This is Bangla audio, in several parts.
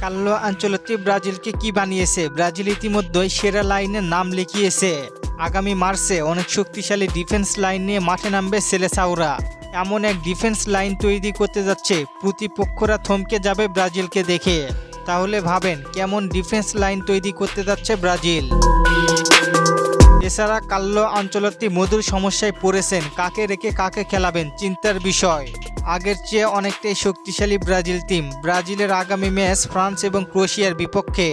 কার্লো আঞ্চলটি ব্রাজিলকে কি বানিয়েছে? ব্রাজিল ইতিমধ্যে সেরা লাইনের নাম লিখিয়েছে। আগামী মার্চে অনেক শক্তিশালী ডিফেন্স লাইন নিয়ে মাঠে নামবে সেলেসাউরা। এমন এক ডিফেন্স লাইন তৈরি করতে যাচ্ছে, প্রতিপক্ষরা থমকে যাবে ব্রাজিলকে দেখে। তাহলে ভাবেন, কেমন ডিফেন্স লাইন তৈরি করতে যাচ্ছে ব্রাজিল? এছাড়া কাল্লো আঞ্চলতি মধুর সমস্যায় পড়েছেন, কাকে রেখে কাকে খেলাবেন চিন্তার বিষয়। আগের চেয়ে অনেকটাই শক্তিশালী ব্রাজিল টিম, ব্রাজিলের আগামী ম্যাচ ফ্রান্স এবং ক্রোয়েশিয়ার বিপক্ষে।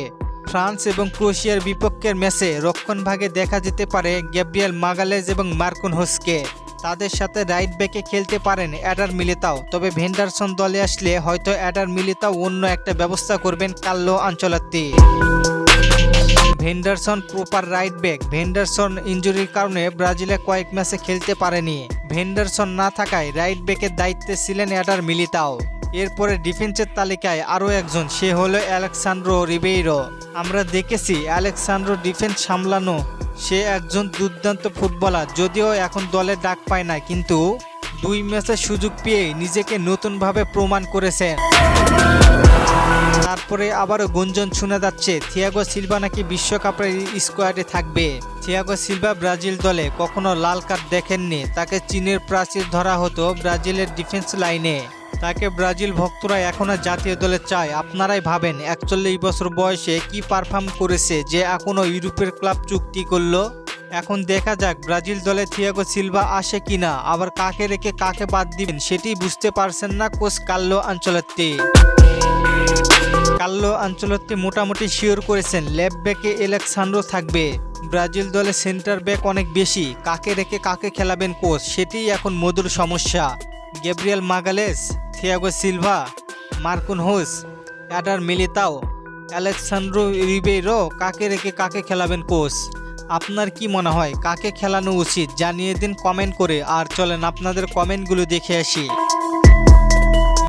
ফ্রান্স এবং ক্রোয়েশিয়ার বিপক্ষের ম্যাচে রক্ষণভাগে দেখা যেতে পারে গ্যাব্রিয়েল মাগালেজ এবং মার্কুন হোসকে। তাদের সাথে রাইট ব্যাকে খেলতে পারেন অ্যাডার মিলিতাও, তবে ভেন্ডারসন দলে আসলে হয়তো অ্যাডার মিলিতাও অন্য একটা ব্যবস্থা করবেন Carlo Ancelotti. Vanderson proper right back. Vanderson ইঞ্জুরির কারণে ব্রাজিলে কয়েক ম্যাচে খেলতে পারেনি। ভেন্ডারসন না থাকায় রাইট ব্যাকের দায়িত্বে ছিলেন অ্যাডার মিলিতাও। এরপরে ডিফেন্সের তালিকায় আরও একজন, সে হলো অ্যালেক্সান্ড্রো রিবেইরো। আমরা দেখেছি অ্যালেক্সান্ড্রো ডিফেন্স সামলানো, সে একজন দুর্দান্ত ফুটবলার, যদিও এখন দলে ডাক পায় না, কিন্তু দুই ম্যাচের সুযোগ পেয়ে নিজেকে নতুনভাবে প্রমাণ করেছেন। তারপরে আবারও গুঞ্জন শোনা যাচ্ছে, থিয়াগো সিলভা নাকি বিশ্বকাপের স্কোয়াডে থাকবে? থিয়াগো সিলভা ব্রাজিল দলে কখনো লাল কার্ড দেখেননি। তাকে চীনের প্রাচীর ধরা হতো ব্রাজিলের ডিফেন্স লাইনে। তাকে ব্রাজিল ভক্তরা এখনও জাতীয় দলে চায়। আপনারাই ভাবেন, একচল্লিশ বছর বয়সে কি পারফর্ম করেছে যে এখনও ইউরোপের ক্লাব চুক্তি করল? এখন দেখা যাক ব্রাজিল দলে থিয়াগো সিলভা আসে কিনা। আবার কাকে রেখে কাকে বাদ দিবেন সেটি বুঝতে পারছেন না কোচ কাল্লো আঞ্চলত্তি। কাল্লো আঞ্চলত্তি মোটামুটি শিওর করেছেন, লেফট ব্যাকে এলেক্সান্ড্রো থাকবে। ব্রাজিল দলে সেন্টার ব্যাক অনেক বেশি, কাকে রেখে কাকে খেলাবেন কোচ, সেটিই এখন মধুর সমস্যা। Gabriel Magalhaes, Thiago Silva, Marquinhos, Eder Militao Alexsandro Ribeiro কাকে রেখে কাকে খেলাবেন কোচ? আপনার কি মনে হয়, কাকে খেলানো উচিত? জানিয়ে দিন কমেন্ট করে, আর চলেন আপনাদের কমেন্টগুলো দেখে আসি।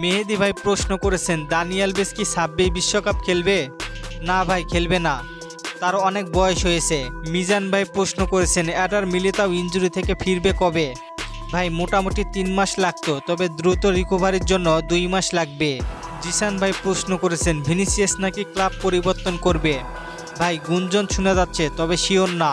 মেহেদি ভাই প্রশ্ন করেছেন, দানিয়াল বেস কি সাব্বে বিশ্বকাপ খেলবে? না ভাই, খেলবে না। তার অনেক বয়স হয়েছে। মিজান ভাই প্রশ্ন করেছেন, অ্যাডার মিলিতাও ইঞ্জুরি থেকে ফিরবে কবে? ভাই, মোটামুটি তিন মাস লাগতো, তবে দ্রুত রিকভারির জন্য দুই মাস লাগবে। জিসান ভাই প্রশ্ন করেছেন, ভিনিসিয়াস নাকি ক্লাব পরিবর্তন করবে? ভাই, গুঞ্জন শোনা যাচ্ছে, তবে শিওর না।